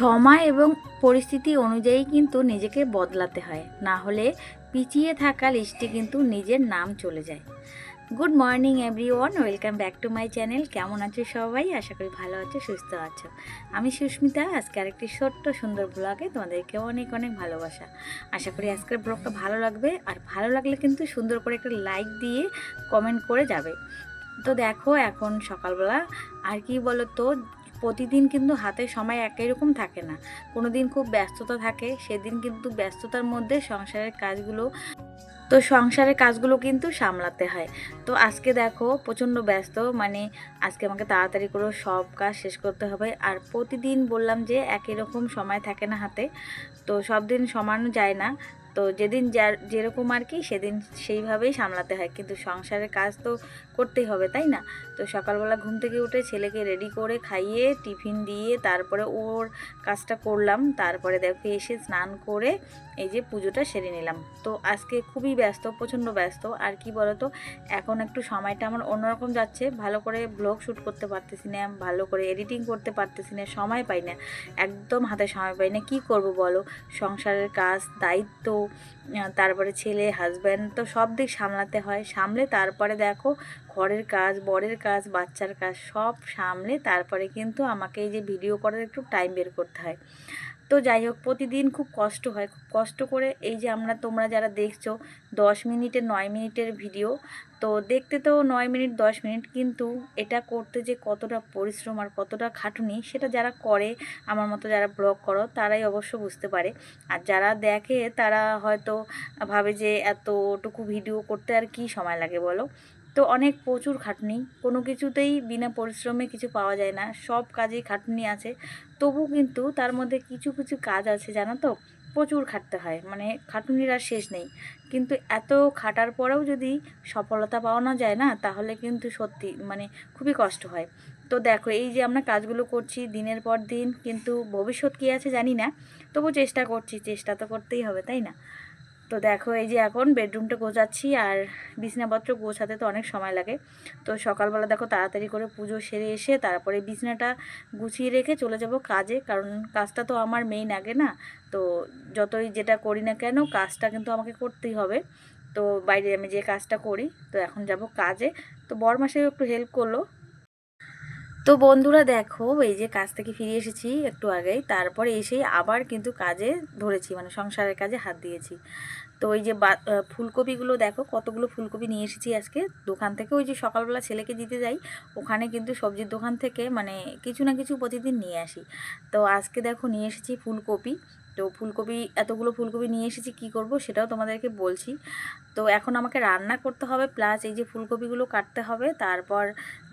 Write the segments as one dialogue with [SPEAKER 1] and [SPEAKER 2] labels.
[SPEAKER 1] সময় এবং পরিস্থিতি অনুযায়ী কিন্তু নিজেকে বদলাতে হয়। না হলে পিছিয়ে থাকা লিস্টে কিন্তু নিজের নাম চলে যায়। Good morning everyone welcome back to my channel. কেমন আছো সবাই? আশা করি ভালো আছো, সুস্থ আছো। আমি সুস্মিতা, আজকে আরেকটি ছোট্ট সুন্দর ব্লগে তোমাদেরকে অনেক অনেক ভালোবাসা। আশা করি আজকের ব্লগটা ভালো লাগবে। আর ভালো লাগলে কিন্তু সুন্দর করে একটা লাইক দিয়ে কমেন্ট করে যাবে। তো দেখো, এখন সকালবেলা, আর কি বলো তো প্রতিদিন কিন্তু হাতে সময় একই রকম থাকে না। কোনো দিন খুব ব্যস্ততা থাকে, সেদিন কিন্তু ব্যস্ততার মধ্যে সংসারের কাজগুলো, তো সংসারের কাজগুলো কিন্তু সামলাতে হয়। তো আজকে দেখো, প্রচণ্ড ব্যস্ত মানে আজকে আমাকে তাড়াতাড়ি করে সব কাজ শেষ করতে হবে। আর প্রতিদিন বললাম যে একই রকম সময় থাকে না হাতে, তো সব দিন সমানো যায় না। তো যেদিন যার, যেরকম আর কি, সেদিন সেইভাবেই সামলাতে হয়। কিন্তু সংসারের কাজ তো করতেই হবে, তাই না? তো সকালবেলা ঘুম থেকে উঠে ছেলেকে রেডি করে খাইয়ে, টিফিন দিয়ে, তারপরে ওর কাজটা করলাম। তারপরে দেখো এসে স্নান করে এই যে পুজোটা সেরে নিলাম। তো আজকে খুবই ব্যস্ত, প্রচণ্ড ব্যস্ত। আর কি বলতো, এখন একটু সময়টা আমার অন্যরকম যাচ্ছে। ভালো করে ব্লগ শ্যুট করতে পারতেছি না, ভালো করে এডিটিং করতে পারতেছি না, সময় পাই না। একদম হাতে সময় পাই না। কি করব বলো? সংসারের কাজ, দায়িত্ব তারপরে ছেলে হাজব্যান্ড তো সব দিক সামলাতে হয়। সামলে তারপরে দেখো, ঘরের কাজ, বরের কাজ, বাচ্চার কাজ সব সামলে তারপরে কিন্তু আমাকে এই যে ভিডিও করার একটু টাইম বের করতে হয়। তো যাই হোক, প্রতিদিন খুব কষ্ট হয়। খুব কষ্ট করে এই যে আমরা, তোমরা যারা দেখছ, দশ মিনিটের নয় মিনিটের ভিডিও, তো দেখতে তো নয় মিনিট, দশ মিনিট, কিন্তু এটা করতে যে কতটা পরিশ্রম আর কতটা খাটুনি, সেটা যারা করে, আমার মতো যারা ব্লগ করো, তারাই অবশ্য বুঝতে পারে। আর যারা দেখে, তারা হয়তো ভাবে যে এতটুকু ভিডিও করতে আর কি সময় লাগে বলো? তো অনেক প্রচুর খাটনি। কোনো কিছুতেই বিনা পরিশ্রমে কিছু পাওয়া যায় না। সব কাজেই খাটনি আছে। তবু কিন্তু তার মধ্যে কিছু কিছু কাজ আছে, জানো তো? প্রচুর খাটতে হয়। মানে খাটুনির আর শেষ নেই। কিন্তু এত খাটার পরেও যদি সফলতা পাওয়ানো যায় না, তাহলে কিন্তু সত্যি মানে খুবই কষ্ট হয়। তো দেখো, এই যে আমরা কাজগুলো করছি দিনের পর দিন, কিন্তু ভবিষ্যৎ কী আছে জানি না। তবু চেষ্টা করছি। চেষ্টা তো করতেই হবে, তাই না? তো দেখো, এই যে এখন বেডরুমটা গোছাচ্ছি আর বিছনাপত্র গোছাতে তো অনেক সময় লাগে। তো সকালবেলা দেখো তাড়াতাড়ি করে পুজো সেরে এসে তারপরে বিছনাটা গুছিয়ে রেখে চলে যাব কাজে, কারণ কাজটা তো আমার মেইন আগে না। তো যতই যেটা করি না কেন কাজটা কিন্তু আমাকে করতেই হবে। তো বাইরে আমি যে কাজটা করি, তো এখন যাব কাজে। তো বর মাসেও একটু হেল্প করল। তো বন্ধুরা দেখো, এই যে কাজ থেকে ফিরে এসেছি একটু আগেই, তারপরে এসেই আবার কিন্তু কাজে ধরেছি মানে সংসারের কাজে হাত দিয়েছি। তো ওই যে ফুলকপিগুলো দেখো, কতগুলো ফুলকপি নিয়ে এসেছি আজকে। দোকান থেকে ওই যে সকালবেলা ছেলেকে দিতে যাই, ওখানে কিন্তু সবজির দোকান থেকে মানে কিছু না কিছু প্রতিদিন নিয়ে আসি। তো আজকে দেখো নিয়ে এসেছি ফুলকপি। তো ফুলকপি, এতগুলো ফুলকপি নিয়ে এসেছি, কি করব সেটাও তোমাদেরকে বলছি। তো এখন আমাকে রান্না করতে হবে প্লাস এই যে ফুলকপিগুলো কাটতে হবে, তারপর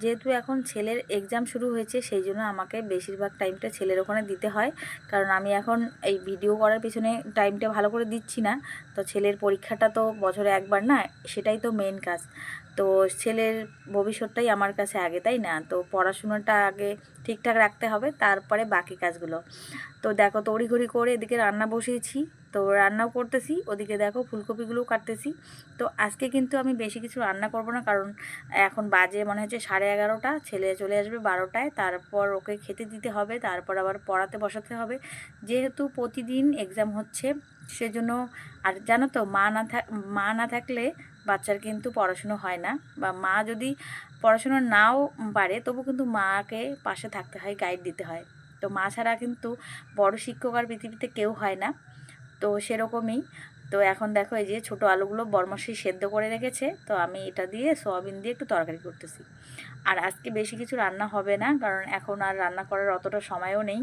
[SPEAKER 1] যেহেতু এখন ছেলের এক্সাম শুরু হয়েছে, সেই জন্য আমাকে বেশিরভাগ টাইমটা ছেলের ওখানে দিতে হয়। কারণ আমি এখন এই ভিডিও করার পিছনে টাইমটা ভালো করে দিচ্ছি না, তো ছেলের পরীক্ষাটা তো বছরে একবার না, সেটাই তো মেন কাজ। তো ছেলের ভবিষ্যৎটাই আমার কাছে আগে, তাই না? তো পড়াশোনাটা আগে ঠিকঠাক রাখতে হবে, তারপরে বাকি কাজগুলো। তো দেখো তড়িঘড়ি করে এদিকে রান্না বসিয়েছি, তো রান্নাও করতেছি, ওদিকে দেখো ফুলকপিগুলোও কাটতেছি। তো আজকে কিন্তু আমি বেশি কিছু রান্না করব না, কারণ এখন বাজে মনে হচ্ছে সাড়ে এগারোটা, ছেলে চলে আসবে বারোটায়, তারপর ওকে খেতে দিতে হবে, তারপর আবার পড়াতে বসাতে হবে। যেহেতু প্রতিদিন এক্সাম হচ্ছে, সেজন্য আর জানো তো মা না থাক মা না থাকলে বাচ্চার কিন্তু পড়াশুনো হয় না বা মা যদি পড়াশুনো নাও পারে, তবু কিন্তু মাকে পাশে থাকতে হয় গাইড দিতে হয়। তো মা ছাড়া কিন্তু বড় শিক্ষক আর পৃথিবীতে কেউ হয় না। তো সেরকমই। তো এখন দেখো এই যে ছোটো আলুগুলো বরমশি সেদ্ধ করে রেখেছে, তো আমি এটা দিয়ে সোয়াবিন দিয়ে একটু তরকারি করতেছি। আর আজকে বেশি কিছু রান্না হবে না, কারণ এখন আর রান্না করার অতটা সময়ও নেই।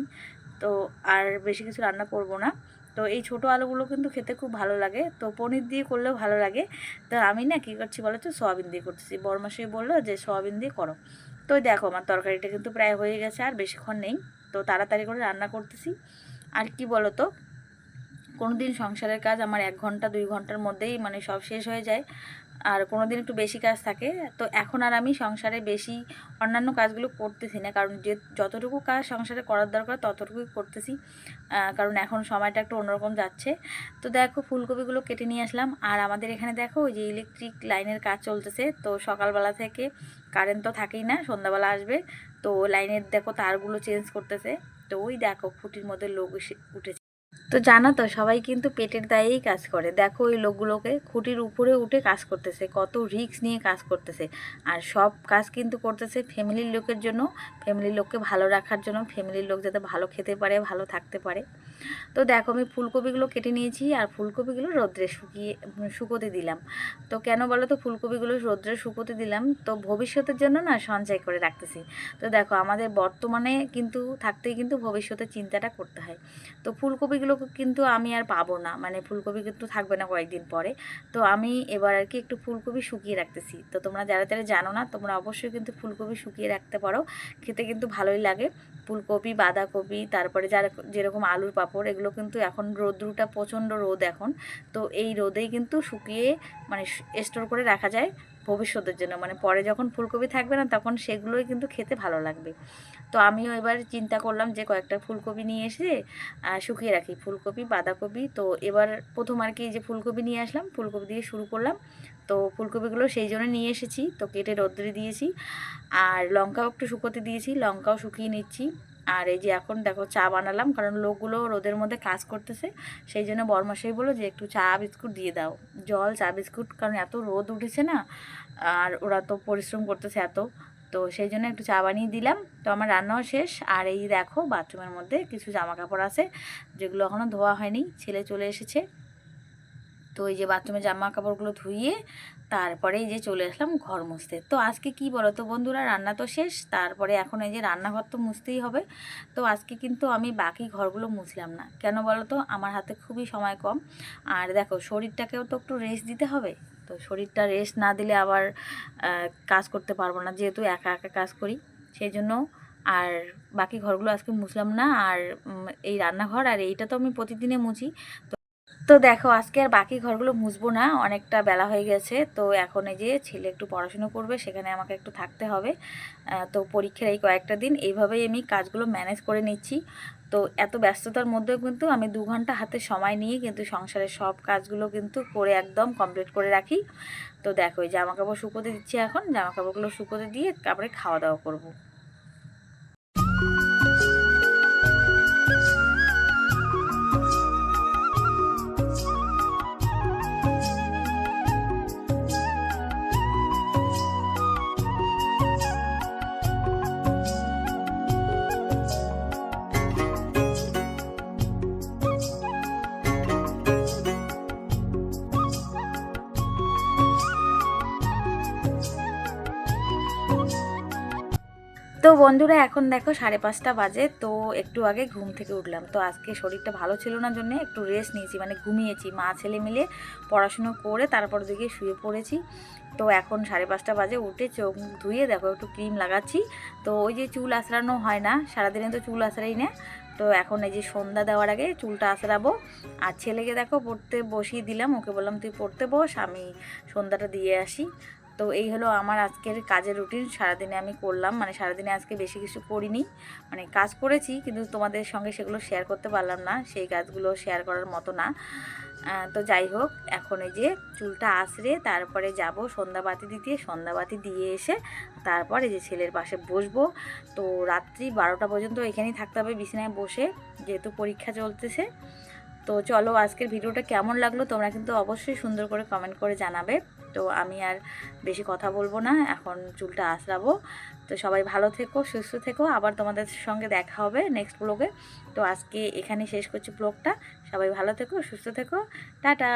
[SPEAKER 1] তো আর বেশি কিছু রান্না করব না। তো এই ছোট আলুগুলো কিন্তু খেতে খুব ভালো লাগে। তো পনির দিয়ে করলেও ভালো লাগে। তো আমি না কী করছি বলো তো সোয়াবিন দিয়ে করতেছি। বরমাসি বলল যে, সয়াবিন দিয়ে করো। তো দেখো, আমার তরকারিটা কিন্তু প্রায় হয়ে গেছে আর বেশিক্ষণ নেই। তো তাড়াতাড়ি করে রান্না করতেছি। আর কি বলো তো কোনো দিন সংসারের কাজ আমার এক ঘণ্টা, দুই ঘণ্টার মধ্যেই মানে সব শেষ হয়ে যায়। আর কোনো দিন একটু বেশি কাজ থাকে। তো এখন আর আমি সংসারে বেশি অন্যান্য কাজগুলো করতেছি না। কারণ যে যতটুকু কাজ সংসারে করার দরকার, ততটুকুই করতেছি। কারণ এখন সময়টা একটু অন্যরকম যাচ্ছে। তো দেখো, ফুলকপিগুলো কেটে নিয়ে আসলাম। আর আমাদের এখানে দেখো, ওই যে ইলেকট্রিক লাইনের কাজ চলতেছে। তো সকালবেলা থেকে কারেন্ট তো থাকেই না, সন্ধ্যাবেলা আসবে। তো লাইনের দেখো তারগুলো চেঞ্জ করতেছে। তো ওই দেখো, খুঁটির মধ্যে লোক এসে উঠেছে। তো জানো তো, সবাই কিন্তু পেটের দায়েই কাজ করে। দেখো ওই লোকগুলোকে খুঁটির উপরে উঠে কাজ করতেছে, কত রিক্স নিয়ে কাজ করতেছে। আর সব কাজ কিন্তু করতেছে ফ্যামিলির লোকের জন্য। ফ্যামিলির লোককে ভালো রাখার জন্য ফ্যামিলির লোক যাতে ভালো খেতে পারে, ভালো থাকতে পারে। তো দেখো আমি ফুলকপিগুলো কেটে নিয়েছি আর ফুলকপিগুলো রোদ্রে শুকিয়ে শুকোতে দিলাম। তো কেন বলো তো ফুলকপিগুলো রোদ্রে শুকোতে দিলাম? তো ভবিষ্যতের জন্য না সঞ্চয় করে রাখতেছি। তো দেখো আমাদের বর্তমানে কিন্তু, থাকতেই কিন্তু ভবিষ্যতের চিন্তাটা করতে হয়। তো ফুলকপিগুলো কিন্তু আমি আর পাবো না মানে ফুলকপি কিন্তু থাকবে না কয়েকদিন পরে। তো আমি এবার আর কি একটু ফুলকপি শুকিয়ে রাখতেছি। তো তোমরা যারা যারা জানো না, তোমরা অবশ্যই কিন্তু ফুলকপি শুকিয়ে রাখতে পারো। খেতে কিন্তু ভালোই লাগে। ফুলকপি, বাঁধাকপি, তারপরে যার যেরকম আলুর পাঁপড় এগুলো কিন্তু এখন রোদ্রুটা প্রচণ্ড রোদ এখন। তো এই রোদেই কিন্তু শুকিয়ে মানে স্টোর করে রাখা যায় ভবিষ্যতের জন্য। মানে পরে যখন ফুলকপি থাকবে না তখন সেগুলোই কিন্তু খেতে ভালো লাগবে। তো আমিও এবার চিন্তা করলাম যে কয়েকটা ফুলকপি নিয়ে এসে শুকিয়ে রাখি। ফুলকপি, বাঁধাকপি, তো এবার প্রথম আর কি যে ফুলকপি নিয়ে আসলাম, ফুলকপি দিয়ে শুরু করলাম। তো ফুলকপিগুলো সেই জন্য নিয়ে এসেছি। তো কেটে রোদ্রে দিয়েছি। আর লঙ্কাও একটু শুকোতে দিয়েছি, লঙ্কাও শুকিয়ে নিচ্ছি। আর এই যে এখন দেখো চা বানালাম, কারণ লোকগুলো রোদের মধ্যে কাজ করতেছে, সেই জন্য বরমাসাই বলল যে একটু চা বিস্কুট দিয়ে দাও। জল, চা বিস্কুট, কারণ এত রোদ উঠেছে না, আর ওরা তো পরিশ্রম করতেছে এত। তো সেই জন্য একটু চা বানিয়ে দিলাম। তো আমার রান্নাও শেষ, আর এই দেখো বাথরুমের মধ্যে কিছু জামা কাপড় আছে, যেগুলো এখনও ধোয়া হয়নি, ছেলে চলে এসেছে। তো এই যে বাথরুমে জামা কাপড়গুলো ধুইয়ে তারপরে এই যে চলে আসলাম ঘর মুছতে। তো আজকে কি বলো তো বন্ধুরা, রান্না তো শেষ, তারপরে এখন এই যে রান্নাঘর তো মুছতেই হবে। তো আজকে কিন্তু আমি বাকি ঘরগুলো মুছলাম না। কেন বলো তো আমার হাতে খুবই সময় কম। আর দেখো, শরীরটাকেও তো একটু রেস্ট দিতে হবে। তো শরীরটা রেস্ট না দিলে আবার কাজ করতে পারব না, যেহেতু একা একা কাজ করি। সেই জন্য আর বাকি ঘরগুলো আজকে মুছলাম না। আর এই রান্নাঘর আর এইটা তো আমি প্রতিদিনে মুছি। তো তো দেখো, আজকে আর বাকি ঘরগুলো মুছবো না, অনেকটা বেলা হয়ে গেছে। তো এখন এই যে ছেলে একটু পড়াশুনো করবে, সেখানে আমাকে একটু থাকতে হবে। তো পরীক্ষার এই কয়েকটা দিন, এইভাবেই আমি কাজগুলো ম্যানেজ করে নিচ্ছি। তো এত ব্যস্ততার মধ্যেও কিন্তু আমি দু ঘণ্টা হাতে সময় নিয়ে কিন্তু সংসারের সব কাজগুলো কিন্তু করে একদম কমপ্লিট করে রাখি। তো দেখো জামা কাপড় শুকোতে দিচ্ছি এখন জামা কাপড়গুলো শুকোতে দিয়ে তারপরে খাওয়া দাওয়া করব। বন্ধুরা, এখন দেখো সাড়ে পাঁচটা বাজে, তো একটু আগে ঘুম থেকে উঠলাম। তো আজকে শরীরটা ভালো ছিল না জন্য একটু রেস্ট নিয়েছি মানে ঘুমিয়েছি, মা, ছেলে মিলে পড়াশুনো করে তারপর দিকে শুয়ে পড়েছি। তো এখন সাড়ে পাঁচটা বাজে, উঠে চোখ ধুয়ে দেখো একটু ক্রিম লাগাচ্ছি। তো ওই যে চুল আঁচড়ানো হয় না, সারাদিনে তো চুল আঁচড়াই না। তো এখন এই যে সন্ধ্যা দেওয়ার আগে চুলটা আঁচড়াবো। আর ছেলেকে দেখো পড়তে বসিয়ে দিলাম, ওকে বললাম তুই পড়তে বস, আমি সন্ধ্যাটা দিয়ে আসি। তো এই হলো আমার আজকের কাজের রুটিন সারাদিনে আমি করলাম মানে সারাদিনে আজকে বেশি কিছু করিনি। মানে কাজ করেছি, কিন্তু তোমাদের সঙ্গে সেগুলো শেয়ার করতে পারলাম না, সেই কাজগুলো শেয়ার করার মতো না। তো যাই হোক, এখন এই যে চুলটা আঁচড়ে তারপরে যাব সন্ধ্যাবাতি দিতে। সন্ধ্যাবাতি দিয়ে এসে তারপর যে ছেলের পাশে বসবো। তো রাত্রি বারোটা পর্যন্ত এখানেই থাকতে হবে বিছানায় বসে, যেহেতু পরীক্ষা চলতেছে। তো চলো আজকের ভিডিওটা কেমন লাগল তোমরা কিন্তু অবশ্যই সুন্দর করে কমেন্ট করে জানাবে। তো আমি আর বেশি কথা বলব না, এখন চুলটা আঁচড়াবো। তো সবাই ভালো থেকো, সুস্থ থেকো, আবার তোমাদের সঙ্গে দেখা হবে নেক্সট ব্লগে তো আজকে এখানে শেষ করছি ব্লগটা সবাই ভালো থেকো, সুস্থ থেকো। টাটা!